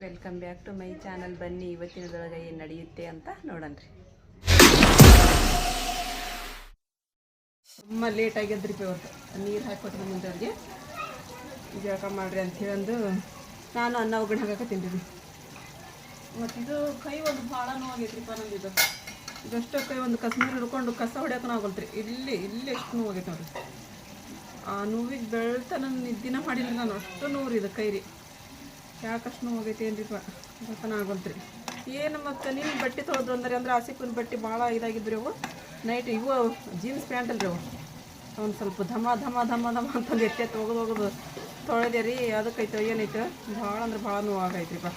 Welcome back to my channel ಬನ್ನಿ ಇವತ್ತಿನದೊಳಗೆ ಏನು ನಡೆಯುತ್ತೆ ಅಂತ ನೋಡನ್ರಿ ತುಂಬ ಲೇಟ್ ಆಗ್ಯದ್ರಿ ಇವತ್ತು ನೀರು ಹಾಕ್ಕೊಟ್ರೆ ಮುಂದವ್ರಿಗೆ ಜಳಕ ಮಾಡ್ರಿ ಅಂತ ಹೇಳಂದು ನಾನು ಅನ್ನ ಒಗ್ಗರಣೆ ಹಾಕತ್ತೀನಿ ರೀ ಮತ್ತಿದು ಇದು ಕೈ ಒಂದು ಭಾಳ ನೋವಾಗೈತ್ರಿಪ್ಪ ಇದು. ಇದಷ್ಟು ಕೈ ಒಂದು ಕಶ್ಮೀರ್ ಹಿಡ್ಕೊಂಡು ಕಸ ಹೊಡ್ಯಕ್ಕೂ ಆಗಲ್ತ್ರಿ. ಇಲ್ಲಿ ಇಲ್ಲಿ ಎಷ್ಟು ನೋವಾಗೈತೆ ನೋಡ್ರಿ. ಆ ನೋವಿಗೆ ಬೆಳ್ತ ನಾನು ನಿದ್ದಿನ ಮಾಡಿಲ್ಲ ನಾನು. ಅಷ್ಟು ನೋವು ರೀ ಇದು ಕೈ ರೀ ಯಾಕಷ್ಟು ನೋವಾಗೈತಿ ಏನ್ರಿಪ್ಪ ಗೊತ್ತನ ಆಗೋದ್ರಿ. ಏನು ಮತ್ತು ನಿಮ್ಮ ಬಟ್ಟೆ ತೊಳೆದ್ರು ಅಂದ್ರೆ ಅಂದ್ರೆ ಆಸಿಫಿನ ಬಟ್ಟೆ ಭಾಳ ಇದಾಗಿದ್ರಿ ಅವು. ನೈಟ್ ಇವು ಜೀನ್ಸ್ ಪ್ಯಾಂಟ್ ಅಲ್ರಿ ಅವು. ಒಂದು ಸ್ವಲ್ಪ ಧಮ ಧಮ ಧಮ ಧಮ ಅಂತಂದು ಎತ್ತೆ ತೊಗೊದು ಹೋಗೋದು ತೊಳೆದೆ ರೀ. ಅದಕ್ಕೈತೆ, ಏನೈತೆ. ಭಾಳ ಅಂದ್ರೆ ಭಾಳ ನೋವು ಬಾ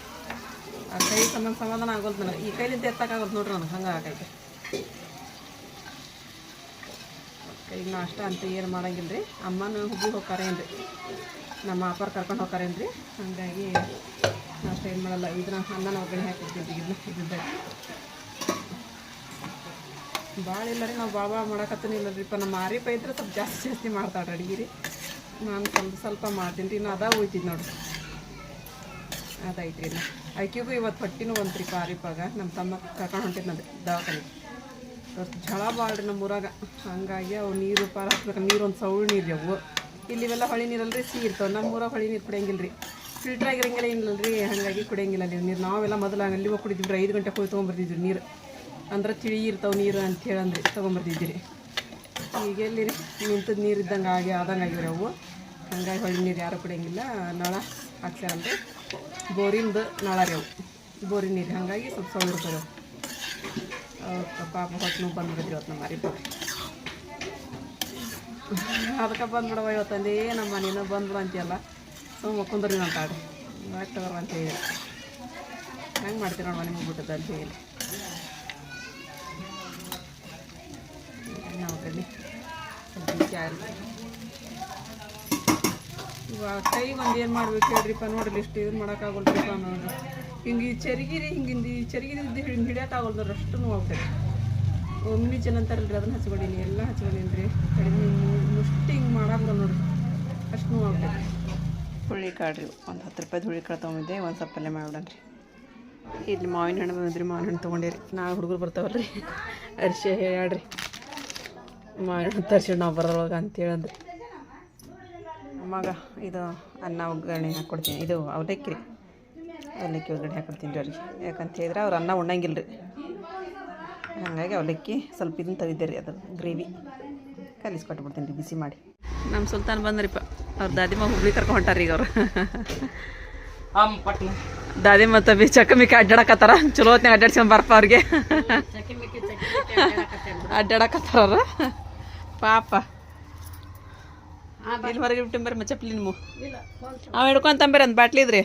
ಆ ಕೈ ಸಂಬಂಧ ಸಮಾಧಾನ ಆಗೋದು ನನಗೆ. ಈ ಕೈಲಿಂದ ಎತ್ತಕ್ಕಾಗೋದು ನೋಡ್ರಿ ನನಗೆ. ಹಂಗೆ ಆಗೈತೆ. ಈಗ ನಾಷ್ಟ ಅಂತ ಏನು ಮಾಡಂಗಿಲ್ಲ ರೀ ಅಮ್ಮನ ಹುಬ್ಬಿ ಹೋಗ್ತಾರೇನ್ರಿ. ನಮ್ಮ ಅಪ್ಪರ್ ಕರ್ಕೊಂಡು ಹೋಗ್ತಾರೇನ್ರಿ? ಹಾಗಾಗಿ ನಾಷ್ಟ ಏನು ಮಾಡಲ್ಲ, ಇದನ್ನ ಅನ್ನನ ಒಗ್ಗರಣೆ ಹಾಕಿರ್ತೀವಿ ಇದನ್ನ ಇದ್ದಿದ್ದ ಭಾಳ ಇಲ್ಲ ರೀ, ನಾವು ಭಾಳ ಭಾಳ ಮಾಡಕತ್ತೀನಿ ಇಲ್ಲ ರೀ ನಮ್ಮ ಆರಿಪ ಇದ್ರೆ ಸ್ವಲ್ಪ ಜಾಸ್ತಿ ಜಾಸ್ತಿ ಮಾಡ್ತಾಳೆ ಅಡುಗೆ ರೀ. ನಾನು ಸ್ವಲ್ಪ ಸ್ವಲ್ಪ ಮಾಡ್ತೀನಿ ರೀ, ಇನ್ನು ಅದ ಹೋಯ್ತಿದ್ದು ನೋಡಿ ಅದೈತ್ರಿ ರೀ ಆಕಿಗೂ ಇವತ್ತು ಹೊಟ್ಟಿನೂ ಬಂತ್ರಿ ಪಾರಿಪಾಗ ನಮ್ಮ ತಮ್ಮ ಕರ್ಕೊಂಡು ಹೊಂಟಿದ್ನದು ದವಾಖಾನೆ ಝಳ ಭಾಳ ರೀ ನಮ್ಮ ಊರಾಗ. ಹಂಗಾಗಿ ಅವು ನೀರು ಪಾರ ಹಾಕ್ಬೇಕು, ನೀರು ಒಂದು ಸೌಳು ನೀರು ರೀ ಅವು. ಇಲ್ಲಿ ಇವೆಲ್ಲ ಹೊಳಿ ನೀರಲ್ರಿ ಸಿಹಿ ಇರ್ತಾವೆ. ನಮ್ಮ ಊರಾಗ ಹೊಳಿ ನೀರು ಕುಡಿಯಂಗಿಲ್ಲ ರೀ ಫಿಲ್ಟರ್ ಆಗಿರಂಗಿಲ್ಲ ಏನಿಲ್ಲ ರೀ ಹಾಗಾಗಿ ಕುಡಿಯಂಗಿಲ್ಲ ನೀವು ನೀರು ನಾವೆಲ್ಲ ಮೊದಲು ಅಲ್ಲಿ ಹೋಗಿ ಕುಡಿದಿದ್ರಿ ಐದು ಗಂಟೆ ಹೋಗಿ ತೊಗೊಂಬರ್ತಿದ್ವಿ ನೀರು. ಅಂದ್ರೆ ತಿಳಿ ಇರ್ತಾವೆ ನೀರು ಅಂತ ಅಂದ್ರೆ ತೊಗೊಂಬರ್ತಿದ್ವಿ ಈಗ ಎಲ್ಲಿ ರೀ ನಿಂತದ ನೀರು ಇದ್ದಂಗೆ ಆಗಿ, ಆದಂಗೆ ಆಗಿವ್ರಿ ಅವು. ಹಂಗಾಗಿ ಹೊಳಿ ನೀರು ಯಾರು ಕುಡಿಯಂಗಿಲ್ಲ. ನಳ ಹಾಕ್ಸ್ಯಾರಲ್ರಿ. ಬೋರಿಂದ ನಳ ರೀ ಅವು. ಬೋರಿನ ನೀರು. ಹಾಗಾಗಿ ಸ್ವಲ್ಪ ಅವತ್ತು ಪಾಪ ಹೊತ್ತು ನೋವು ಬಂದ್ಬಿಡ್ರಿ ಇವತ್ತು ನಮ್ಮ ಮಾರಿ. ಅದಕ್ಕೆ ಬಂದ್ಬಿಡವ ಇವತ್ತಂದು ನಮ್ಮ ನೀನು ಬಂದ್ಬಿಡು ಅಂತೀಯಲ್ಲ, ಸುಮ್ಮ ಕುಂದ್ರಿ ಅಂತಾಡ್ರಿ ತಗೋರ ಅಂತ ಹೇಳಿ. ಹೆಂಗೆ ಮಾಡ್ತೀರ ನೋಡುವ ನಿಮಗೆ ಬಿಟ್ಟದ್ದು ಅಂತ ಹೇಳಿ. ಇವಾಗ ಕೈ ಒಂದು ಏನು ಮಾಡ್ಬೇಕು ಹೇಳ್ರಿಪ್ಪ, ನೋಡ್ರಿ ಇಷ್ಟು ಇದು ಮಾಡೋಕ್ಕಾಗಲ್ರಿಪ್ಪ ನೋಡ್ರಿ ಹಿಂಗೆ ಈ ಚರಿಗಿರಿ, ಹಿಂಗಿಂದು ಈ ಚರಿಗಿರಿ ಹಿಂಗೆ ಹಿಡಿಯೋಕ್ಕಾಗಲ್ದ್ರಷ್ಟು ನೋವು ನೋವಾಗ್ತದೆ ಒಮ್ಮೆ ಜನ ಅಂತಾರಲ್ರಿ ಅದನ್ನ ಹಚ್ಕೊಂಡೀನಿ ಎಲ್ಲ ಹಚ್ಕೊಂಡೀನಿ ರೀ ಕಡಿಮೆ ಮುಷ್ಟಿ ಹಿಂಗೆ ಮಾಡಾಕ ನೋಡ್ರಿ. ಅಷ್ಟು ಆಗ್ತದೆ ಹುಳಿ ಕಾಡ್ರಿ ಒಂದು ಹತ್ತು ರೂಪಾಯಿ ಹುಳಿ ಕಾಳು ತೊಗೊಂಡಿದ್ದೆ ಒಂದು ಸ್ವಲ್ಪ ಪಲ್ಯ ಮಾಡ್ಬಿಡನ್ರಿ ಇಲ್ಲಿ ಮಾವಿನ ಹಣ್ಣು ಬಂದಿದ್ರಿ ಮಾವಿನ ಹಣ್ಣು ತೊಗೊಂಡಿರಿ. ನಾಳೆ ಹುಡುಗರು ಬರ್ತಾವಲ್ರಿ. ಅರಿಶಿ ಹೇಳ್ರಿ ಮಾವಿನ ಹಣ್ಣು ತರ್ಸಿ ನಾವು ಬರೋದ್ರೊಳಗೆ ಅಂತೇಳಂದ್ರಿ. ಮಗ ಇದು ಅನ್ನ ಒಗ್ಗರಣೆ ಹಾಕ್ಕೊಡ್ತೀನಿ ಇದು ಅವಲಕ್ಕಿ ರೀ. ಅವಲಕ್ಕಿ ಒಗ್ಗರಣೆ ಹಾಕ್ಕೊಡ್ತೀನಿ ರೀ ಅವ್ರಿಗೆ. ಯಾಕಂತ ಹೇಳಿದ್ರೆ ಅವ್ರು ಅನ್ನ ಉಣ್ಣಂಗಿಲ್ಲ ರೀ ಹಾಗಾಗಿ ಅವಲಕ್ಕಿ ಸ್ವಲ್ಪ ಇದನ್ನು ತೆಗಿದ್ದೆ ರೀ ಅದು ಗ್ರೇವಿ. ಕಲಿಸ್ಕೊಟ್ಬಿಡ್ತೀನಿ ರೀ ಬಿಸಿ ಮಾಡಿ. ನಮ್ಮ ಸುಲ್ತಾನ್ ಬಂದ್ರಿಪ್ಪ. ಅವ್ರ ದಾದಿಮ್ಮ ಹುಬ್ಳಿ ಕರ್ಕೊಂಡು ಹೊಂಟಾರ ಈಗ ಅವ್ರು. ದಾದಿ ಮತ್ತು ಬಿ ಚಕ್ಕ ಮಿಕ್ಕಿ ಅಡ್ಡಾಡಕತ್ತಾರ. ಚಲೋ ಹೊತ್ನಾಗ ಅಡ್ಡಾಡ್ಸ್ಕೊಂಡ್ ಬರ್ಪ ಅವ್ರಿಗೆ. ಅಡ್ಡಾಡಕತ್ತಾರ ಅವ್ರು. ಪಾಪ. ಇಲ್ಲಿ ಹೊರಗೆ ಬಿಟ್ಟು ಬರ್ರಿ ಚಪ್ಪಲಿ ನಿಮ್ಮ ಅವ ಹಿಡ್ಕೊಂತಂಬರಿ ಒಂದು ಬಾಟ್ಲಿ ಇದ್ರಿ.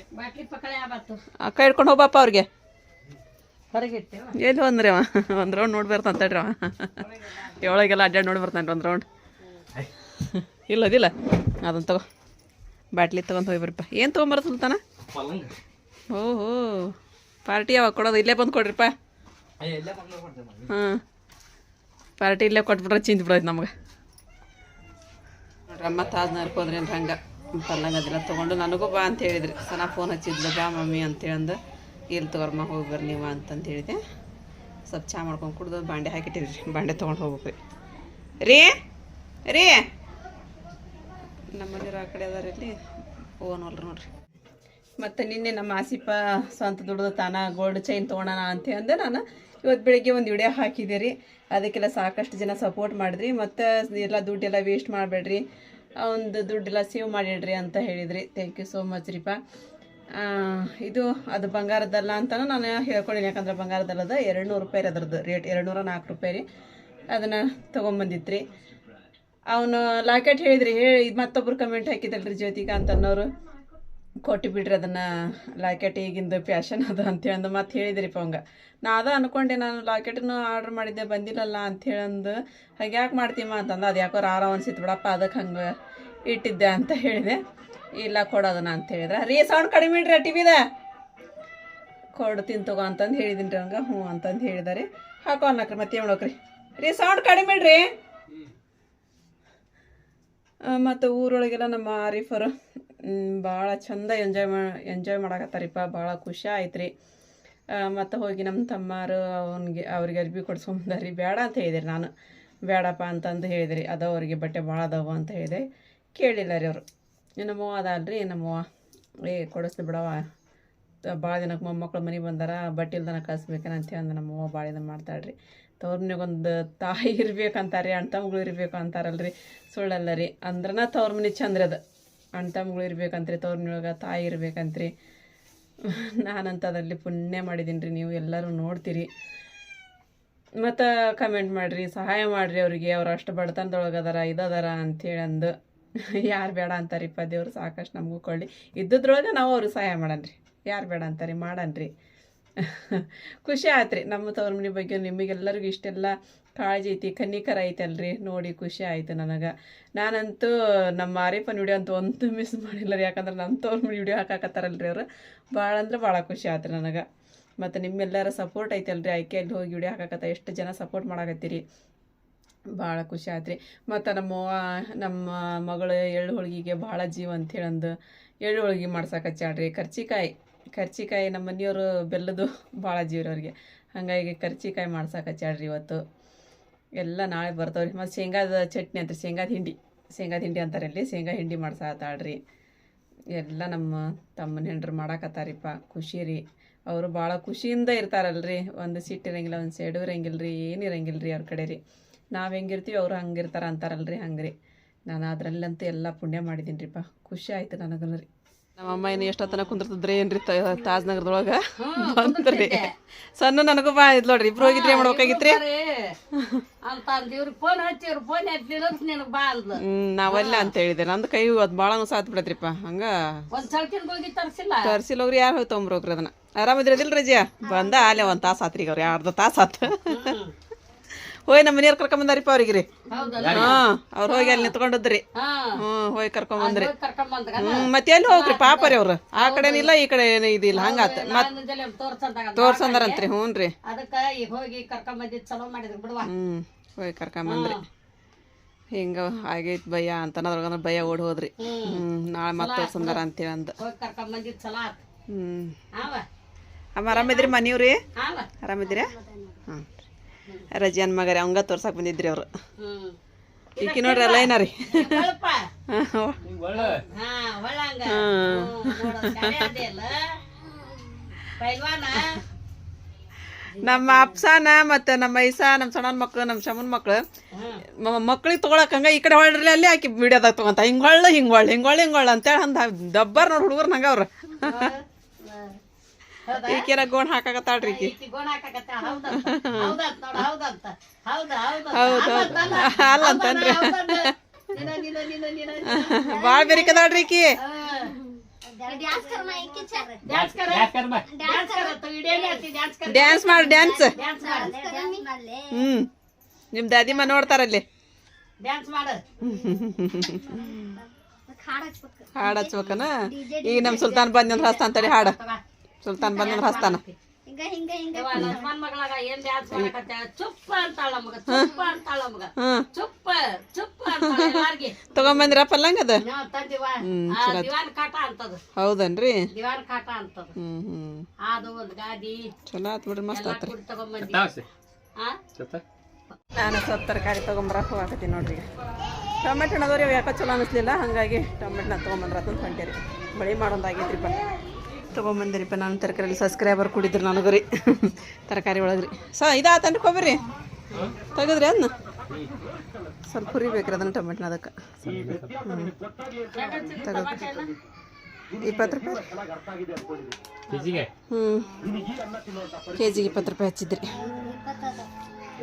ಅಕ್ಕ ಹಿಡ್ಕೊಂಡು ಹೋಗಪ್ಪ ಅವ್ರಿಗೆ. ಎಲ್ಲಿ ಬಂದ್ರಿ ಅವ? ಒಂದು ರೌಂಡ್ ನೋಡಿ ಬರ್ತಾನೆ ತಡ್ರಿ ಅವ. ಏಳಗೆಲ್ಲ ಅಡ್ಡಾಡಿ ನೋಡಿ ಬರ್ತಾನೆ ಒಂದು ರೌಂಡ್ ಇಲ್ಲ ಅದಿಲ್ಲ. ಅದನ್ನ ತಗೋ. ಬಾಟ್ಲಿ ತೊಗೊಂಡು ಹೋಗಿ ಬರ್ರಿಪ್ಪ. ಏನು ತೊಗೊಂಬರ ಸುಲ್ತಾನ? ಹೋ ಪಾರ್ಟಿ ಯಾವಾಗ ಕೊಡೋದು? ಇಲ್ಲೇ ಬಂದು ಕೊಡ್ರಿಪ್ಪ. ಹಾಂ. ಪಾರ್ಟಿ ಇಲ್ಲೇ ಕೊಟ್ಬಿಟ್ರೆ ಚಿಂತ ಬಿಡೋದು ನಮ್ಗೆ. ನೋಡ್ರಿ ಅಮ್ಮ ತಾಜ್ನಗರಕ್ಕೆ ಹೋದ್ರಿ ಅಂದ್ರೆ ಹಂಗೆ ಪಲ್ಲಂಗ ಅದೆಲ್ಲ. ತೊಗೊಂಡು ನನಗೂ ಬಾ ಅಂತ ಹೇಳಿದ್ರಿ. ಸನ ಫೋನ್ ಹಚ್ಚಿದ್ಲು. ಬಾ ಮಮ್ಮಿ ಅಂತೇಳಂದು. ಇಲ್ಲಿ ತಗೋರ್ಮ ಹೋಗಿ ಬರ್ರಿ ನೀವು ಅಂತಂದು ಹೇಳಿದೆ. ಸ್ವಲ್ಪ ಚಹಾ ಮಾಡ್ಕೊಂಡು ಕುಡ್ದು ಬಾಂಡೆ ಹಾಕಿಟ್ಟಿರಿ ಬಾಂಡೆ ತೊಗೊಂಡು ಹೋಗ್ಬೇಕು ರೀ. ರೀ ನಮ್ಮ ಮನೆಯವ್ರು ಆ ಕಡೆ ಅದಾರ ಇಲ್ಲಿ. ಓನಲ್ರಿ ನೋಡ್ರಿ. ಮತ್ತು ನಿನ್ನೆ ನಮ್ಮ ಆಸಿಪ ಸ್ವಂತ ದುಡ್ದು ತಾನ ಗೋಲ್ಡ್ ಚೈನ್ ತೊಗೊಳೋಣ ಅಂತ ಅಂದೆ ನಾನು. ಇವತ್ತು ಬೆಳಗ್ಗೆ ಒಂದು ವಿಡಿಯೋ ಹಾಕಿದೆ ರೀ. ಅದಕ್ಕೆಲ್ಲ ಸಾಕಷ್ಟು ಜನ ಸಪೋರ್ಟ್ ಮಾಡಿದ್ರಿ. ಮತ್ತು ಎಲ್ಲ ದುಡ್ಡೆಲ್ಲ ವೇಸ್ಟ್ ಮಾಡಬೇಡ್ರಿ. ಒಂದು ದುಡ್ಡೆಲ್ಲ ಸೇವ್ ಮಾಡಿಡ್ರಿ ಅಂತ ಹೇಳಿದ್ರಿ. ಥ್ಯಾಂಕ್ ಯು ಸೋ ಮಚ್ ರೀಪ್ಪ ಆ, ಇದು ಅದು ಬಂಗಾರದಲ್ಲ ಅಂತಲೂ ನಾನು ಹೇಳ್ಕೊಂಡಿನಿ, ಯಾಕಂದ್ರೆ ಬಂಗಾರದಲ್ಲದ ಎರಡು ನೂರು ರೂಪಾಯಿ ಅದ್ರದ್ದು ರೇಟ್ ಎರಡು ನೂರ ನಾಲ್ಕು ರೂಪಾಯಿ ರೀ. ಅದನ್ನು ತೊಗೊಂಬಂದಿತ್ತು ರೀ ಅವನು ಲಾಕೆಟ್ ಹೇಳಿದ್ರಿ, ಹೇಳಿ, ಇದು ಮತ್ತೊಬ್ರು ಕಮೆಂಟ್ ಹಾಕಿದಲ್ರಿ ಜ್ಯೋತಿಕಾಂತ್ ಅನ್ನೋರು ಕೊಟ್ಟು ಬಿಡ್ರಿ ಅದನ್ನು, ಲಾಕೆಟ್ ಈಗಿಂದು ಫ್ಯಾಷನ್ ಅದು ಅಂತೇಳಂದು ಮತ್ತೆ ಹೇಳಿದ್ರಿಪ್ಪ ಅವಂಗ. ನಾ ಅದ ಅನ್ಕೊಂಡೆ, ನಾನು ಲಾಕೆಟನ್ನು ಆರ್ಡ್ರ್ ಮಾಡಿದ್ದೆ, ಬಂದಿಲ್ಲಲ್ಲ ಅಂಥೇಳಂದು ಹಾಗೆ ಯಾಕೆ ಮಾಡ್ತೀಮ ಅಂತಂದು, ಅದು ಯಾಕೋ ರಾರ ಅನ್ಸಿತ್ತು ಬಿಡಪ್ಪ ಅದಕ್ಕೆ ಹಂಗೆ ಇಟ್ಟಿದ್ದೆ ಅಂತ ಹೇಳಿದೆ. ಇಲ್ಲ ಕೊಡೋದನ್ನ ಅಂತ ಹೇಳಿದ್ರೆ, ರೀ, ಸೌಂಡ್ ಕಡಿಮೆ ಇಡ್ರಿ ಟಿ ವಿದ ಕೊಡ್ತೀನಿ ತಗೋ ಅಂತಂದು ಹೇಳಿದ್ದೀನಿ ರೀ ಹಂಗೆ, ಹ್ಞೂ ಅಂತಂದು ಹೇಳಿದಾರೆ. ಹಾಕೋ ಅನ್ನಕ್ರಿ ಮತ್ತೆ ಹೇಳೋಕ್ರಿ. ರೀ, ಸೌಂಡ್ ಕಡಿಮೆ ಇಡ್ರಿ. ಮತ್ತು ಊರೊಳಗೆಲ್ಲ ನಮ್ಮ ಆರಿಫರು ಭಾಳ ಚಂದ ಎಂಜಾಯ್ ಮಾ, ಎಂಜಾಯ್ ಮಾಡಕತ್ತಾರಿಪ್ಪ ಭಾಳ ಖುಷಿ ಆಯ್ತು ರೀ ಮತ್ತು ಹೋಗಿ ನಮ್ಮ ತಮ್ಮಾರು ಅವನಿಗೆ, ಅವ್ರಿಗೆ ಅರ್ಬಿ ಕೊಡ್ಸ್ಕೊಂಬಂದಾರಿ ಬೇಡ ಅಂತ ಹೇಳಿದ್ರಿ ನಾನು. ಬೇಡಪ್ಪ ಅಂತಂದು ಹೇಳಿದ್ರಿ. ಅದು ಅವ್ರಿಗೆ ಬಟ್ಟೆ ಭಾಳ ಅದಾವು ಅಂತ ಹೇಳಿದೆ. ಕೇಳಿಲ್ಲ ರೀ ಅವರು. ನಮ್ಮವ್ವ ಅದಲ್ರಿ ನಮ್ಮವ್ವ ಏ, ಕೊಡಿಸ್ಲಿ ಬಿಡವ ಭಾಳ ದಿನಕ್ಕೆ ಮೊಮ್ಮಕ್ಳು ಮನೆಗೆ ಬಂದಾರ, ಬಟ್ಟೆ ಇಲ್ದನ ಕಳಿಸ್ಬೇಕೇನ ಅಂತ ಅಂದು ನಮ್ಮವ್ವ ಭಾಳ ಇದನ್ನು ಮಾಡ್ತಾಳ್ರಿ. ತವ್ರ ಮನೆಗೊಂದು ತಾಯಿ ಇರ್ಬೇಕಂತಾರೆ ಅಣ್ಣ ತಮ್ಮಗಳು ಇರ್ಬೇಕು ಅಂತಾರಲ್ರಿ ಸುಳ್ಳಲ್ಲ ರೀ ಅಂದ್ರನ ತವ್ರ ಮನೆ ಚಂದ್ರ ಅದು. ಅಣ್ಣ ತಮ್ಮಗಳು ಇರ್ಬೇಕಂತ್ರಿ ತವ್ರ ತಾಯಿ ಇರ್ಬೇಕಂತ್ರಿ. ನಾನಂತ ಅದರಲ್ಲಿ ಪುಣ್ಯ ಮಾಡಿದ್ದೀನಿ ರೀ ನೀವು ಎಲ್ಲರೂ ನೋಡ್ತೀರಿ. ಮತ್ತು ಕಮೆಂಟ್ ಮಾಡಿರಿ, ಸಹಾಯ ಮಾಡಿರಿ ಅವರಿಗೆ, ಅವ್ರು ಅಷ್ಟು ಬಡತನದೊಳಗದಾರ, ಇದದಾರ ಅಂಥೇಳಿ ಅಂದು. ಯಾರು ಬೇಡ ಅಂತಾರಿಪ್ಪ ದೇವ್ರು ಸಾಕಷ್ಟು ನಮಗೂ ಕೊಳ್ಳಿ. ಇದ್ದದ್ರೊಳಗೆ ನಾವು ಅವ್ರಿಗೆ ಸಹಾಯ ಮಾಡನ್ರಿ. ಯಾರು ಬೇಡ ಅಂತಾರೆ ಮಾಡನ್ರಿ. ಖುಷಿ ಆಯ್ತು ರೀ ನಮ್ಮ ತವ್ರ ಮನೆ ಬಗ್ಗೆ ನಿಮಗೆಲ್ಲರಿಗೂ ಇಷ್ಟೆಲ್ಲ ಕಾಳಜಿ ಐತಿ ಕನ್ನಿಕರ ಐತಲ್ರಿ. ನೋಡಿ ಖುಷಿ ಆಯಿತು ನನಗೆ. ನಾನಂತೂ ನಮ್ಮ ಆರಿಫನ್ ವಿಡಿಯೋ ಅಂತೂ ಒಂದು ಮಿಸ್ ಮಾಡಿಲ್ಲ ರೀ ಯಾಕಂದ್ರೆ ನಮ್ಮ ತವ್ರ ಮನೆ ವಿಡಿಯೋ ಹಾಕಾಕತ್ತಾರಲ್ರಿ ಅವರು. ಭಾಳ ಅಂದ್ರೆ ಭಾಳ ಖುಷಿ ಆಯ್ತು ನನಗೆ. ಮತ್ತು ನಿಮ್ಮೆಲ್ಲರ ಸಪೋರ್ಟ್ ಐತಲ್ರಿ. ಆಯ್ಕೆಯಲ್ಲಿ ಹೋಗಿ ವಿಡಿಯೋ ಹಾಕಾಕತ್ತ ಎಷ್ಟು ಜನ ಸಪೋರ್ಟ್ ಮಾಡಾಕತ್ತೀರಿ. ಭಾಳ ಖುಷಿ ಆಯ್ತು ರೀ ಮತ್ತು ನಮ್ಮವ್ವ ನಮ್ಮ ಮಗಳು ಎಳ್ಳು ಹೋಳಿಗೆಗೆ ಭಾಳ ಜೀವ ಅಂತೇಳಿ ಅಂದು ಎಳ್ಳು ಮಾಡ್ಸಕ್ಕೆ ಮಾಡ್ಸಕಚ್ಚಾಳ್ರಿ ಕರ್ಚಿಕಾಯಿ ಕರ್ಚಿಕಾಯಿ ನಮ್ಮ ಮನೆಯವರು ಬೆಲ್ಲದು ಭಾಳ ಜೀವ ರೀ ಅವ್ರಿಗೆ. ಹಾಗಾಗಿ ಕರ್ಚಿಕಾಯಿ ಮಾಡ್ಸಕಚ್ಚಾಳ್ರಿ ಇವತ್ತು. ಎಲ್ಲ ನಾಳೆ ಬರ್ತಾವ್ರಿ. ಮತ್ತು ಶೇಂಗಾದ ಚಟ್ನಿ ಅಂತ ಶೇಂಗಾದ ಹಿಂಡಿ. ಶೇಂಗಾದ ಹಿಂಡಿ ಅಂತಾರೆ ಅಲ್ಲಿ, ಶೇಂಗಾ ಹಿಂಡಿ ಮಾಡ್ಸಾತಾಳ್ರಿ. ಎಲ್ಲ ನಮ್ಮ ತಮ್ಮನ ಹೆಂಡ್ರು ಮಾಡಾಕತ್ತಾರಿಪ್ಪ. ಖುಷಿ ರೀ. ಅವರು ಭಾಳ ಖುಷಿಯಿಂದ ಇರ್ತಾರಲ್ರಿ. ಒಂದು ಸಿಟ್ಟು ಇರಂಗಿಲ್ಲ, ಒಂದು ಸೆಡು ಇರಂಗಿಲ್ಲ ರೀ ಏನು ಇರಂಗಿಲ್ಲ ರೀ ಅವ್ರ ಕಡೆ ರೀ. ನಾವು ಹೆಂಗಿರ್ತೀವಿ ಅವ್ರು ಹಂಗಿರ್ತಾರ ಅಂತಾರಲ್ರಿ ಹಂಗೆ ರೀ ನಾನು ಅದರಲ್ಲಂತೂ ಎಲ್ಲ ಪುಣ್ಯ ಮಾಡಿದ್ದೀನಿ ರೀಪ್ಪ ಖುಷಿ ಆಯ್ತು ನನಗಲ್ಲ ರೀ ನಮ್ಮ ಅಮ್ಮ ಏನು ಎಷ್ಟೊತ್ತನ ಕುಂದಿರ್ತದ್ರಿ ಏನ್ರಿ ತಾಜ್ನಗರದೊಳಗೆ? ಬಂದ್ರಿ. ಸಣ್ಣ ನನಗೂ ಬಾ ಇದ್ ನೋಡ್ರಿ ಇಬ್ರು ಹೋಗಿದ್ರಿ ಏನ್ ಮಾಡ್ಬೇಕಾಗಿತ್ರಿ? ಹ್ಮ್ ನಾವಲ್ಲ ಅಂತ ಹೇಳಿದೆ ನಂದು ಕೈ ಅದ್ ಬಾಳ ಸಾತ್ ಬಿಡತ್ರಿಪ್ಪ ಹಂಗ ತರ್ಸಿಲ್ಲ? ಅವ್ರು ಯಾರು ಹೋಗಿ ತೊಗೊಂಬ್ರೋಗ್ರಿ ಅದನ್ನ. ಆರಾಮಿದ್ರದಿಲ್ಲ ರಜಾ ಬಂದ ಆಲೆ ಒಂದ್ ತಾಸು ಆತ್ರಿ ಅವ್ರಿ ಅರ್ಧ ತಾಸು ಆತು ಹೋಯ್ ನಮ್ಮ ಮನೆಯವ್ರು ಕರ್ಕೊಂಬಂದಾರಿಪ್ಪ ಅವ್ರಿಗೆ ರೀ ಹಾ ಅವ್ರು ಹೋಗಿ ಅಲ್ಲಿ ನಿಂತ್ಕೊಂಡಿದ್ರಿ. ಹ್ಮ್ ಹೋಗಿ ಕರ್ಕೊಂಬಂದ್ರಿ ಕರ್ಕೊಂಡ್ ಬಂದ್ರಿ ಹ್ಮ್ ಮತ್ತೆ ಎಲ್ಲಿ ಹೋಗ್ರಿ? ಪಾಪ ರೀ ಅವ್ರು. ಆ ಕಡೆನಿಲ್ಲ ಈ ಕಡೆ ಏನು ಇದಿಲ್ಲ. ಹಂಗಾತ ಮತ್ ತೋರ್ಸಂದಾರಂತ್ರಿ ಹ್ಞೂ ರೀ ಅದಕ್ಕ ಈಗ ಹೋಗಿ ಕರ್ಕೊಂಡ್ ಬಂದಿದ್ ಚಲೋ ಮಾಡಿದ್ರು ಬಿಡುವ? ಹ್ಮ್ ಹೋಗಿ ಕರ್ಕೊಂಬಂದ್ರಿ ಹಿಂಗ ಆಗೈತ್ ಭಯ ಅಂತ ಅದ್ರೊಳಗ ಭಯ ಓಡ್ ಹೋದ್ರಿ. ಹ್ಮ್. ನಾಳೆ ಮತ್ತೆ ತೋರ್ಸಂದಾರ ಅಂತೇಳಿ ಅಂದ. ಕರ್ಕೊಂಡ್ ಹ್ಮ್. ಅಮ್ಮ ಆರಾಮಿದ್ರಿ ಮನೆಯವ್ರಿ? ಆರಾಮಿದ್ದೀರಾ? ಹ್ಞೂ ರಜಾನ್ ಮಗರಿ ಅವಂಗ ತೋರ್ಸಕ್ ಬಂದಿದ್ರಿ ಅವ್ರು. ಈಕಿ ನೋಡ್ರಿ ಎಲ್ಲ ಏನಾರಿ? ನಮ್ಮ ಅಪ್ಸಾನ ಮತ್ತೆ ನಮ್ಮ ಐಸಾ ನಮ್ಮ ಸಣ್ಣನ ಮಕ್ಳು ನಮ್ಮ ಶಮನ್ ಮಕ್ಳು. ಮಕ್ಳಿಗೆ ತೊಗೊಳಕ್ ಹಂಗ ಈ ಕಡೆ ಹೊಳ್ರಿ ಅಲ್ಲಿ ಆಕಿ ವಿಡಿಯೋದಾಗ ತಗೊಂತ. ಹಿಂಗ್ ಹೊಳ್ಳ ಹಿಂಗ್ ಹೊಳ್ಳು ಹಿಂಗ್ ಹೊಳ್ಳು ಹಿಂಗ್ ಹೊಳ್ಳು ಅಂತೇಳಿ ಅಂದ ದಬ್ಬರ್ ನೋಡಿ ಹುಡುಗರು ನಂಗ ಅವ್ರ. ಈಕೆನ ಗೋಣ ಹಾಕಾಕತ್ತಾಳ್ರಿ ಈಕಿ. ಈಕಿ ಗೋಣ ಹಾಕಾಕತ್ತ? ಹೌದಂತ. ಹೌದಂತ ನೋಡ ಹೌದಂತ. ಹೌದ ಹೌದ ಹೌದ್. ಹೌದ್ ಅಲ್ಲ ಅಂತಂದ್ರೆ. ಭಾಳ ಬೆರಿಕದಾಳ್ರಿ ಈಕಿ. ಡ್ಯಾನ್ಸ್ ಮಾಡಿ ಡ್ಯಾನ್ಸ್ ಡ್ಯಾನ್ಸ್ ಮಾಡು. ಹ್ಮ್. ನಿಮ್ ದಾದಿಮ್ಮ ನೋಡ್ತಾರಲ್ಲಿ. ಡ್ಯಾನ್ಸ್ ಮಾಡು. ಹಾಡ್ ಹಚ್ಬೇಕನ? ಈಗ ನಮ್ ಸುಲ್ತಾನ್ ಬಂದ್ ಹಸ್ತಾನ ಹಾಡು. ಹಾಡ ಸುಲ್ತಾನ್ ಬಂದ ಹಸ್ತಾನ ಯವ್ವ, ನನ್ ಮನ್ ಮಗಳಾಗ ಏನ್ ಡ್ಯಾನ್ಸ್ ಮಾಡಕತ್ತ ಚುಪ್ಪ ಅಂತಾಳ ಮಗ ಚುಪ್ಪ ಅಂತಾಳ ಮಗ. ಚುಪ್ಪ ಚುಪ್ಪ ಅಂತಾಳ ಎಲ್ಲಾರ್ಗಿ. ತಗೊಂಬಂದಿರ ಪಲ್ಲಂಗ ಅದ? ನಾವ್ ತಂದಿವ. ಆ ದಿವಾನ್ ಕಾಟ ಅಂತದ. ಹೌದನ್ರಿ? ದಿವಾನ್ ಕಾಟ ಅಂತದ. ಹ್ಮ್ ಹ್ಮ್. ಅದು ಒಂದ್ ಗಾದಿ. ಚಲೋ ಆತ್ ಬಿಡ್ರಿ ಮಸ್ತ್ ಆತ್ರಿ ತಗೊಂಬಂದಿ ನಾನು ಸ್ವಲ್ಪ ತರಕಾರಿ ತೊಗೊಂಬರಕ್ಕೆ ಹೋಗಕತ್ತೀನಿ ನೋಡ್ರಿ ಟೊಮೆಟ್ ಹಣ್ಣದವ್ರಿ ಅವು ಯಾಕೋ ಚಲೋ ಅನಿಸ್ಲಿಲ್ಲ ಹಾಗಾಗಿ ಟೊಮೆಟೊನ ತೊಗೊಂಬಂದ್ರ ಅದನ್ನ ಹೊಂಟೇರಿ. ಬಳಿ ಮಾಡೋದಾಗೈತ್ರಿಪ್ಪ. ತೊಗೊಂಬಂದಿರಿಪ್ಪ ನಾನು ತರಕಾರಿ ಸಬ್ಸ್ಕ್ರೈಬರ್ ಕುಡಿದ್ರಿ ನನಗೂ ರೀ. ತರಕಾರಿ ಒಳಗ್ರಿ. ಸ ಇದಾತನ್ರಿ ಕೊಬ್ಬರಿ ತೆಗದ್ರಿ ಅದನ್ನ ಸ್ವಲ್ಪ ಹುರಿಬೇಕ್ರಿ ಅದನ್ನ ಟೊಮೆಟೊನ ಅದಕ್ಕೆ. ಸ್ವಲ್ಪ ಹ್ಞೂ ತೆಗೆದು ಇಪ್ಪತ್ತು ರೂಪಾಯಿ ಹ್ಞೂ ಕೆ ಜಿಗೆ ಇಪ್ಪತ್ತು ರೂಪಾಯಿ ಹಚ್ಚಿದ್ರಿ.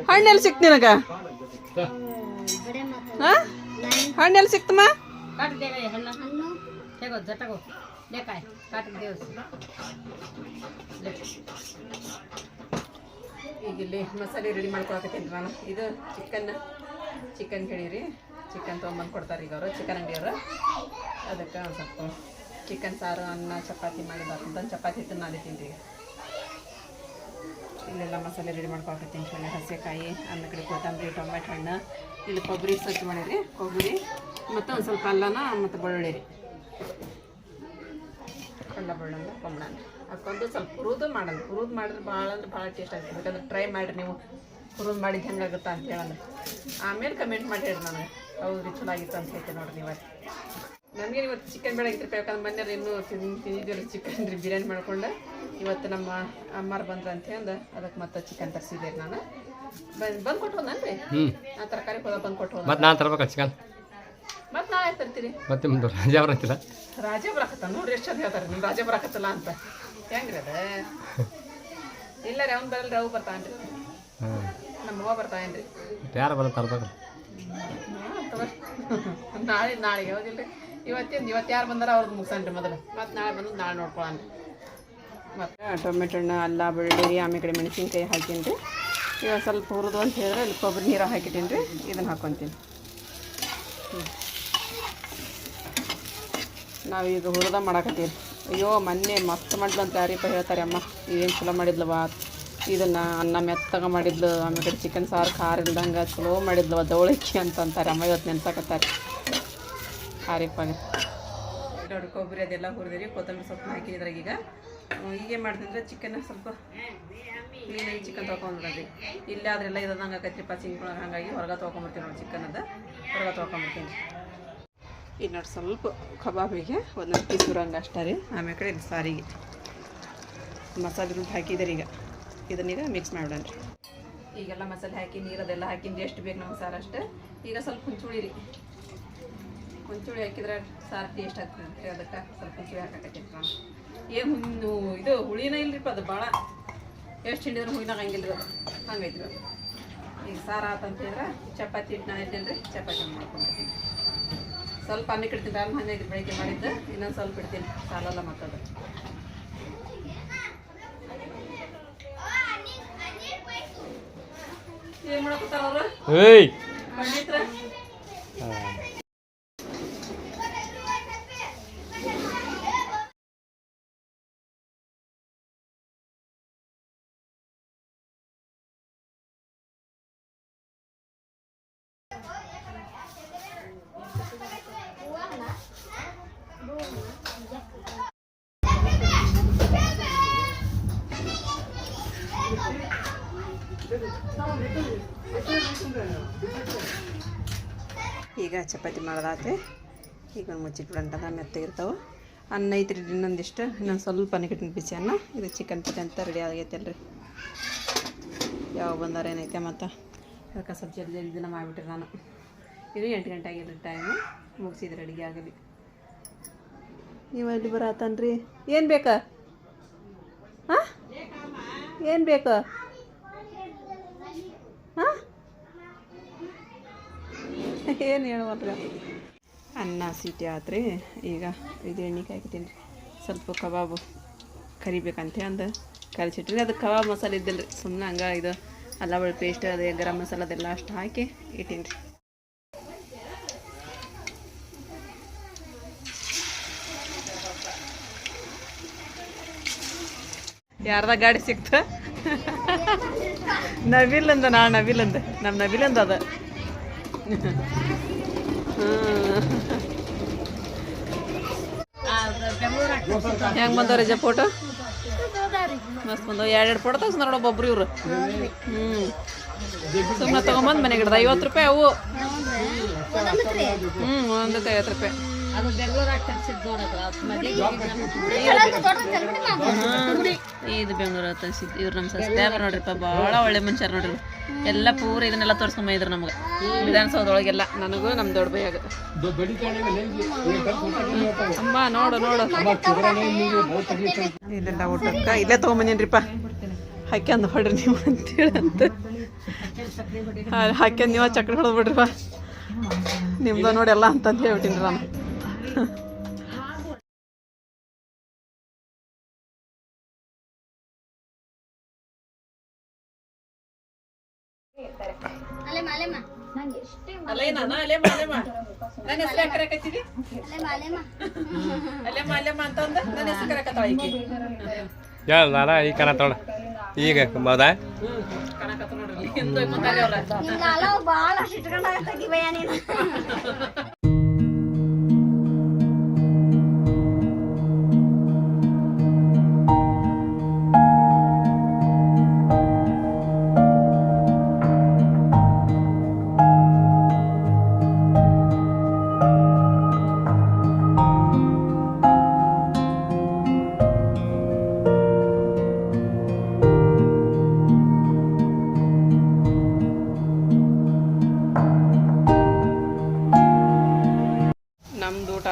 ಹಣ್ಣೆಲ್ಲಿ ಸಿಕ್ತು ನಿನಗ? ಹಾಂ? ಹಣ್ಣೆಲ್ಲಿ ಸಿಕ್ತಮ್ಮ? ಈಗ ಇಲ್ಲಿ ಮಸಾಲೆ ರೆಡಿ ಮಾಡ್ಕೊಳಕತ್ತೀನಿ ನಾನು. ಇದು ಚಿಕನ್ ಚಿಕನ್ ಹೇಳಿರಿ. ಚಿಕನ್ ತೊಗೊಂಬಂದು ಕೊಡ್ತಾರೆ ಈಗ ಅವರು ಚಿಕನ್ ಅಂಗಡಿಯವರು ಅದಕ್ಕೆ ಒಂದು ಸ್ವಲ್ಪ ಚಿಕನ್ ಸಾರು, ಅನ್ನ, ಚಪಾತಿ ಮಾಡಿದ ಚಪಾತಿ ಹಿಟ್ಟು ಮಾಡಿದ್ದೀನಿ ಈಗ ಇಲ್ಲೆಲ್ಲ ಮಸಾಲೆ ರೆಡಿ ಮಾಡ್ಕೊಳಕತ್ತೀನಿ ಚೊಳ್ಳೆ ಹಸೆಕಾಯಿ, ಅನ್ನ ಕಡೆ ಕೊತ್ತಂಬರಿ ಟೊಮೆಟೊ ಹಣ್ಣು. ಇಲ್ಲಿ ಕೊಬ್ಬರಿ ಸ್ವಚ್ಛ ಮಾಡಿರಿ. ಕೊಬ್ಬರಿ, ಮತ್ತು ಒಂದು ಸ್ವಲ್ಪ ಅಲ್ಲನ ಮತ್ತು ಬೆಳ್ಳುಳ್ಳಿ. ಅಲ್ಲ ಬೆಳ್ಳುಳ್ಳಿ ಕೊಂಬಣ ಹಾಕೊಂಡು ಸ್ವಲ್ಪ ಹುರಿದು ಮಾಡಲ್ಲ ಹುರಿದು ಮಾಡಿದ್ರೆ ಭಾಳ ಅಂದ್ರೆ ಭಾಳ ಟೇಸ್ಟ್ ಆಗ್ತದೆ ಬೇಕಾದ್ರೆ ಟ್ರೈ ಮಾಡಿರಿ ನೀವು. ಹುರಿದು ಮಾಡಿದ್ದು ಹೆಂಗಾಗುತ್ತಾ ಅಂತ ಹೇಳಂದ್ರೆ ಆಮೇಲೆ ಕಮೆಂಟ್ ಮಾಡಿ ಹೇಳಿ ನನಗೆ ಹೌದು ಚಲೋ ಆಗಿತ್ತು ಅಂತ ಹೇಳ್ತೀನಿ ನೋಡಿರಿ ನೀವು. ನನಗೆ ಇವತ್ತು ಚಿಕನ್ ಬೇಡ ಆಗಿತ್ತು ಯಾಕಂದ್ರೆ ಮನೆಯವ್ರು ಇನ್ನೂ ತಿನ್ ತಿಂದಿದ್ದೀವಿ ಚಿಕನ್ ರೀ ಬಿರಿಯಾನಿ ಮಾಡ್ಕೊಂಡು. ಇವತ್ತು ನಮ್ಮ ಅಮ್ಮಾರು ಬಂದ್ರೆ ಅಂತ ಅಂದು. ಅದಕ್ಕೆ ಮತ್ತೆ ಚಿಕನ್ ತರಿಸಿದ್ದೆ ನಾನು. ಬಂದು ಕೊಟ್ಟು ಹ್ಞೂ ನಾ ತರಕಾರಿ ಕೂಡ ಬಂದು ಕೊಟ್ಟು ಹೋದ. ಮತ್ತು ನಾನು ತರಬೇಕು ಚಿಕನ್ ಮತ್ತೆ ನಾಳೆ ತರ್ತೀರಿ ಮತ್ತೆ ನಿಮ್ಮದು ರಾಜ ಬರಂತಿಲ್ಲ ರಾಜ ಬರಾಕತ್ತ? ನೋಡ್ರಿ ಎಷ್ಟು ಚಂದ ಹೇಳ್ತಾರೆ ನಿಮ್ಮ ರಾಜ ಬರಾಕತ್ತಲ್ಲ ಅಂತ. ಹೆಂಗ್ರಿ ಅದ? ಇಲ್ಲ ರೀ ಅವ್ನು ಬರಲ್ರಿ ಅವು ಬರ್ತಾನ್ರಿ ನಮ್ಮ ಅವ್ವ ಬರ್ತಾಯನ್ರಿ ಯಾರು ಬರೋ ತರ್ಬೇಕು ನಾಳೆ ನಾಳೆಗೆ ಹೌದಿಲ್ರಿ ಇವತ್ತಿಂದ ಇವತ್ತು ಯಾರು ಬಂದಾರ ಅವ್ರದ್ದು ಮುಗಿಸನ್ರಿ ಮೊದಲು. ಮತ್ತೆ ನಾಳೆ ಬಂದು ನಾಳೆ ನೋಡ್ಕೊಳ್ಳೋಣ ಮತ್ತು ಟೊಮೆಟೊ ಹಣ್ಣು ಅಲ್ಲ ಬೆಳ್ಳುಳ್ಳಿ ಆಮೇಲೆ ಕಡೆ ಮೆಣಸಿನ್ಕಾಯಿ ಹಾಕೀನಿ ರೀ. ಇವಾಗ ಸ್ವಲ್ಪ ಹುರಿದು ಅಂತ ಹೇಳಿದ್ರೆ ಇಲ್ಲಿ ಕೊಬ್ಬರಿ ನೀರು ಹಾಕಿಟ್ಟಿನಿ ರೀ. ಇದನ್ನು ಹಾಕ್ಕೊತೀನಿ ನಾವೀಗ ಹುರಿದ ಮಾಡಾಕತ್ತೀವಿ. ಅಯ್ಯೋ, ಮೊನ್ನೆ ಮಸ್ತ್ ಮಾಡಿದ್ಲು ಅಂತ ಯಾರಿಪ್ಪ ಹೇಳ್ತಾರೆ ಅಮ್ಮ. ಏನು ಚಲೋ ಮಾಡಿದ್ಲವ ಇದನ್ನು ಅನ್ನ ಮೆತ್ತಗ ಮಾಡಿದ್ಲು, ಆಮೇಲೆ ಚಿಕನ್ ಸಾರು ಖಾರ ಇಲ್ದಂಗೆ ಚಲೋ ಮಾಡಿದ್ಲವ ದೌಳಕ್ಕಿ ಅಂತ ಅಂತಾರೆ ಅಮ್ಮ ಇವತ್ತು ನೆನ್ಸಕತ್ತಾರೆ. ಹಾರಿಪ್ಪಾಗ ನೋಡಿ ಕೊಬ್ಬರಿ ಅದೆಲ್ಲ ಹುರಿದಿರಿ, ಕೊತ್ತಂಬರಿ ಸೊಪ್ಪು ಹಾಕಿದ್ರಾಗ ಈಗ. ಹೀಗೆ ಮಾಡ್ತಿದ್ರೆ ಚಿಕನ್ ಸ್ವಲ್ಪ ಕ್ಲೀನಾಗಿ ಚಿಕನ್ ತೊಗೊಂಡ್ರಿ ಇಲ್ಲೇ ಆದ್ರೆಲ್ಲ ಇರೋದಂಗೆ ಹಂಗಾಗಿ ಹಾಗಾಗಿ ಹೊರಗೆ ತೊಗೊಂಬರ್ತೀನಿ ನೋಡಿ ಚಿಕನ್ ಅದ. ಹೊರಗೆ ತೊಗೊಂಬರ್ತೀನಿ ನೋಡಿ ಸ್ವಲ್ಪ ಕಬಾಬಿಗೆ ಒಂದೊಂದು ಪೀಸ್ ಬರೋಂಗೆ ಅಷ್ಟೇ ರೀ. ಆಮೇಲೆ ಕಡೆ ಇದು ಸಾರಿಗೆ ಮಸಾಲೆ ರುಬ್ಬಿ ಹಾಕಿದ್ದೀರಿ ಈಗ ಇದನ್ನೀಗ ಮಿಕ್ಸ್ ಮಾಡೋಣ ರೀ. ಈಗೆಲ್ಲ ಮಸಾಲೆ ಹಾಕಿ ನೀರದೆಲ್ಲ ಹಾಕಿಂದು ಎಷ್ಟು ಬೇಕು ನಮ್ಗೆ ಸಾರು ಅಷ್ಟೇ. ಈಗ ಸ್ವಲ್ಪ ಹುಂಚುಳಿ ರೀ. ಹುಂಚುಳಿ ಹಾಕಿದ್ರೆ ಸಾರು ಟೇಸ್ಟ್ ಆಗ್ತದೆ ಅದಕ್ಕೆ ಸ್ವಲ್ಪ ಹುಂಚುಳಿ ಹಾಕಕತ್ತೀನಿ ಏನು ಹುಣ್ಣು ಇದು ಹುಳಿನ ಇಲ್ರಿಪ್ಪ ಅದು ಭಾಳ ಎಷ್ಟು ಹಿಂಡಿದ್ರೆ ಹುಳಿನಾಗ ಹಂಗಿಲ್ಲ ಅದು. ಹಂಗೈತಿ ಈಗ ಸಾರು ಆತಂತಂದ್ರೆ ಚಪಾತಿ ಹಿಟ್ಟು ನಾನು ಇದ್ದೇನೆ ರೀ, ಚಪಾತಿ ಮಾಡ್ಕೊಂಡಿರ್ತೀನಿ ಸ್ವಲ್ಪ ಅನ್ನಕ್ಕೆ ಇಡ್ತೀನಿ ಬ್ಯಾಮ್ ಹಂಗೆ ಬೆಳಗ್ಗೆ ಬೆಳಿಗ್ಗೆ ಮಾಡಿದ್ದು. ಇನ್ನೊಂದು ಸ್ವಲ್ಪ ಇಡ್ತೀನಿ. ಸಾಲಲ್ಲ ಮತ್ತದು. ಏನ್ ಮಾಡಕತ್ತಾರ ಅವರು? ಈಗ ಚಪಾತಿ ಮಾಡೋದಾತ್ರಿ ಈಗ ಒಂದು ಮುಚ್ಚಿಟ್ಬಿಡಂಟದ ಮೆತ್ತಗಿರ್ತಾವೆ ಅನ್ನ ಐತ್ರಿ ಇನ್ನೊಂದಿಷ್ಟು. ಇನ್ನೊಂದು ಸ್ವಲ್ಪ ಅನ್ನಕ್ಕಿಟ್ಟಿನ ಬಿಸಿ ಅನ್ನ. ಇದು ಚಿಕನ್ ಪುಡಿ ಅಂತ ರೆಡಿ ಆಗೈತಲ್ರಿ. ಯಾವ ಬಂದಾರ ಏನೈತೆ ಮತ್ತು? ಅದಕ್ಕೆ ಸ್ವಲ್ಪ ಜಲ್ದಿ ಜಲ್ದಿ ದಿನ ಮಾಡಿಬಿಟ್ರಿ ನಾನು. ಇದು ಎಂಟು ಗಂಟೆ ಆಗಿಲ್ಲ ಟೈಮು ಮುಗಿಸಿದ್ರೆ ಅಡುಗೆ ಆಗಲಿ. ನೀವು ಅಲ್ಲಿ ಬರತ್ತನ್ರಿ ಏನು ಬೇಕಾ? ಹಾಂ? ಏನು ಬೇಕಾ? ಹಾಂ? ಏನು ಹೇಳುವಲ್ರ ಅನ್ನ, ಸೀಟಿ ಆದರೆ ಈಗ ಇದು ಎಣ್ಣೆ ಹಾಕಿದ್ದೀನಿ ರೀ ಸ್ವಲ್ಪ ಕಬಾಬು ಕರಿಬೇಕಂತ ಅಂದು. ಕಲಿಸಿಟ್ರಿ ಅದು ಕಬಾಬ್ ಮಸಾಲೆ ಇದ್ದಿಲ್ಲ ರೀ ಸುಮ್ಮನೆ ಹಂಗೆ ಇದು ಅಲ್ಲ ಪೇಸ್ಟ್, ಅದೇ ಗರಂ ಮಸಾಲೆ ಅದೆಲ್ಲ ಅಷ್ಟು ಹಾಕಿ ಇಟ್ಟೀನಿ ರೀ ಯಾರ್ದ ಗಾಡಿ ಸಿಕ್ತ? ನವಿಲಂದ ನಾ ನವಿಲಂದ. ನಮ್ಮ ನವಿಲಂದ ಅದ. ಹೆಂಗ್ ಬಂದವ ರಜ ಫೋಟೋ ಮಸ್ತ್ ಬಂದವ. ಎರಡೆರಡು ಫೋಟೋ ತಗ್ಸ್ ನೋಡ ಒಬ್ಬೊಬ್ರು ಇವ್ರು. ಹ್ಞೂ ಸುಮ್ಮನೆ ತೊಗೊಂಬಂದು ಮನೆಗೆ ಹಿಡ್ದ. ಐವತ್ತು ರೂಪಾಯಿ ಅವು. ಹ್ಞೂ ಒಂದಕ್ಕೆ ಐವತ್ತು ರೂಪಾಯಿ. ಅದು ಬೆಂಗಳೂರಾಗ ತರಿಸಿದ್ ನೋಡೋದು ಇದು ಬೆಂಗಳೂರು ತರಿಸಿದ್ದು ಇವ್ರು ನಮ್ಮ ಸಬ್ಸ್ಕ್ರೈಬರ್ ನೋಡ್ರಿಪ್ಪ ಭಾಳ ಒಳ್ಳೆ ಮನುಷ್ಯರು ನೋಡ್ರಿ. ಎಲ್ಲ ಪೂರ ಇದನ್ನೆಲ್ಲ ತೋರಿಸ್ಕೊಂಬಂದಿದ್ರು ನಮ್ಗೆ. ವಿಧಾನಸೌಧದೊಳಗೆಲ್ಲ. ನನಗೂ ನಮ್ಮ ದೊಡ್ಡ ಬೈಯಾಗ ಅಮ್ಮ ನೋಡು ನೋಡು. ಇದೆಲ್ಲ ಊಟಕ್ಕ? ಇಲ್ಲೇ ತೊಗೊಂಬಂದಿನ್ರಿಪ್ಪ ಹಾಕ್ಯಂದು ಹೊಡ್ರಿ ನೀವು ಅಂತೇಳಿ ಅಂತ. ಹಾಕ್ಯಂದು ನೀವು ಚಕ್ರ ಹೊಡೆದ್ಬಿಡ್ರಿಪ್ಪ ನಿಮ್ದು ನೋಡಿ ಎಲ್ಲ ಅಂತಂದು ಹೇಳ್ಬಿಟ್ಟಿನಿ ನಾನು ಹೇಳ ನಾನ ಈಗ ಕಾಣತ್ತೋಳ ಈಗ ಹೌದಾ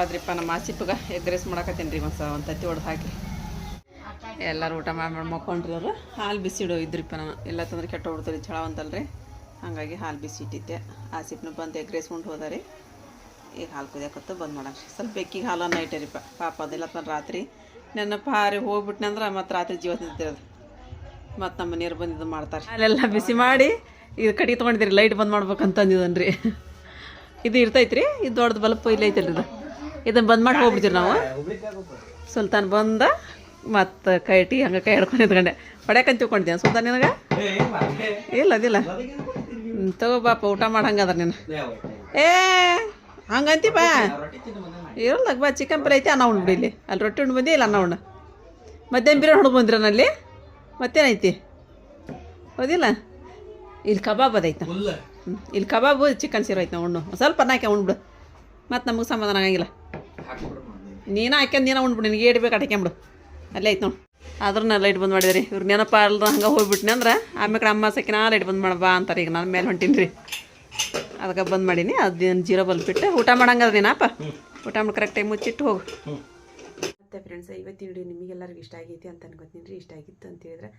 ನೋಡ್ರಿ ನಮ್ಮ ಆಸಿಪ್ಪಗ ಎಗ್ ರೈಸ್ ಮಾಡಕತ್ತೀನಿ ರೀ ಒಂದು ತತ್ತಿ ಹೊಡೆದು ಹಾಕಿ. ಎಲ್ಲರೂ ಊಟ ಮಾಡಿ ಮಕ್ಕೊಂಡ್ರಿ ಅವರು. ಹಾಲು ಬಿಸಿ ಇಡೋ ಇದ್ರಿಪ್ಪ ನಾನು ಎಲ್ಲ ತಂದ್ರೆ ಕೆಟ್ಟ ಹೊಡ್ತಾರೆ ಛಳ ಅಂತಲ್ರಿ ಹಾಗಾಗಿ ಹಾಲು ಬಿಸಿ ಇಟ್ಟಿದ್ದೆ ಆಸಿಪ್ನ ಬಂದು ಎಗ್ ರೈಸ್ ಉಂಡು ಹೋದ ರೀ. ಈಗ ಹಾಲು ಕುದಿಯಾಕತ್ತು ಬಂದ್ ಮಾಡೋಣ ಸ್ವಲ್ಪ ಬೆಕ್ಕಿಗೆ ಹಾಲನ್ನು ಇಟ್ಟರಿಪ್ಪ. ಪಾಪ ಅದಿಲ್ಲ ತಂದು ರಾತ್ರಿ ನನ್ನ ಪಾರಿ ಹೋಗ್ಬಿಟ್ನೆ ಅಂದ್ರೆ ಮತ್ತೆ ರಾತ್ರಿ ಜೀವ ತಿಂತಿರೋದು ಮತ್ತು ನಮ್ಮ ಮನೆಯವ್ರು ಇದು ಮಾಡ್ತಾರೆ. ಹಾಲೆಲ್ಲ ಬಿಸಿ ಮಾಡಿ ಇದು ಕಡಿ ತೊಗೊಂಡಿದ್ರಿ ಲೈಟ್ ಬಂದ್ ಮಾಡ್ಬೇಕಂತ ಅಂದಿದ್ದನ್ರಿ ಇದು ಇರ್ತೈತ್ರಿ, ಇದು ದೊಡ್ಡದು ಬಲ್ಪ್ ಇಲ್ಲ ಐತಲ್ರಿ ಇದು. ಇದನ್ನು ಬಂದ್ ಮಾಡಿ ಹೋಗ್ಬಿಡ್ತೀವಿ ನಾವು. ಸುಲ್ತಾನ್ ಬಂದ ಮತ್ತು ಕೈ ಇಟ್ಟು ಹಂಗೆ ಕೈ ಹಿಡ್ಕೊಂಡು ನಿಂತ್ಕೊಂಡೆ. ಹೊಡ್ಯಾಕಂತ ತಿಳ್ಕೊಂಡಿದ್ದೆ ಸುಲ್ತಾನ್ ನಿನಗೆ? ಇಲ್ಲ ಅದಿಲ್ಲ. ತಗೋ ಬಾಪ ಊಟ ಮಾಡಂಗದ ನೀನು. ಏ ಹಂಗಂತಿ ಬಾ. ಇರಲ್ಲ ಬಾ ಚಿಕನ್ ಫ್ರೈ ಐತಿ ಅನ್ನ ಉಂಡು ಇಲ್ಲಿ. ಅಲ್ಲಿ ರೊಟ್ಟಿ ಉಂಡು ಬಂದಿ ಇಲ್ಲ ಅನ್ನ ಉಂಡು. ಮಧ್ಯಾಹ್ನ ಬಿರಿಯಾನಿ ಹುಡುಗ ಬಂದಿರನಲ್ಲಿ ಮತ್ತೇನೈತಿ ಹೌದಿಲ್ಲ? ಇಲ್ಲಿ ಕಬಾಬ್ ಅದೈತ ಹ್ಞೂ ಇಲ್ಲಿ ಕಬಾಬು ಚಿಕನ್ ಸೀರೆ ಐತೆ ನಾವು ಉಣ್ಣು ಸ್ವಲ್ಪ ಅನ್ನ ಉಂಡು ಉಣ್ಬಿಡು ಮತ್ತು ನಮಗೆ ಸಮಾಧಾನ ಆಗಂಗಿಲ್ಲ. ನೀನು. ಹಾಕ್ಯಂದು ನೀನು ಉಂಡ್ಬಿಡು ನಿನಗೆ ಏಟ್ ಬೇಕು ಹಾಕ್ಯಂಬಿಡು ಅಲ್ಲೇ ಐತೆ ನೋಡಿ. ಆದ್ರೂ ನಾನು ಲೈಟ್ ಬಂದ್ ಮಾಡಿದೆ ರೀ. ಇವ್ರು ನೆನಪ ಅಲ್ದ ಹಂಗೆ ಹೋಗ್ಬಿಟ್ನಿ ಅಂದ್ರೆ ಆಮೇಲೆ ಅಮ್ಮ ಸಕಿನ ಲೈಟ್ ಬಂದ್ ಮಾಡ ಬಾ ಅಂತಾರೆ. ಈಗ ನಾನು ಮೇಲೆ ಹೊಂಟೀನಿ ರೀ. ಅದಕ್ಕೆ ಬಂದ್ ಮಾಡೀನಿ. ಅದೇನು ಜೀರೋ ಬಲ್ಪ್ ಬಿಟ್ಟು ಊಟ ಮಾಡಂಗದ ನೀನಪ್ಪ ಊಟ ಮಾಡಿ ಕರೆಕ್ಟ್ ಟೈಮ್ ಮುಚ್ಚಿಟ್ಟು ಹೋಗು. ಮತ್ತೆ ಫ್ರೆಂಡ್ಸ್ ಇವತ್ತಿನ ವಿಡಿಯೋ ನಿಮಗೆಲ್ಲರಿಗೂ ಇಷ್ಟ ಆಗೈತಿ ಅಂತ ಅನ್ಕೋತೀನಿ ರೀ. ಇಷ್ಟ ಆಗಿತ್ತು ಅಂತ ಹೇಳಿದ್ರೆ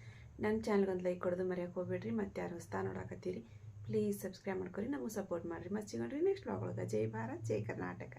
ನನ್ನ ಚಾನಲ್ಗೊಂದು ಲೈಕ್ ಕೊಡೋದು ಮರೆಯೋಕೆ ಹೋಗ್ಬೇಡ್ರಿ. ಮತ್ತೆ ಯಾರು ಹೊಸ್ತಾ ನೋಡಕತ್ತೀರಿ ಪ್ಲೀಸ್ ಸಬ್ಸ್ಕ್ರೈಬ್ ಮಾಡ್ಕೊರಿ ನಮಗೆ ಸಪೋರ್ಟ್ ಮಾಡಿರಿ. ಸಿಗೋಣ್ರಿ ನೆಕ್ಸ್ಟ್ ಒಳಗೆ. ಜೈ ಭಾರತ್ ಜೈ ಕರ್ನಾಟಕ.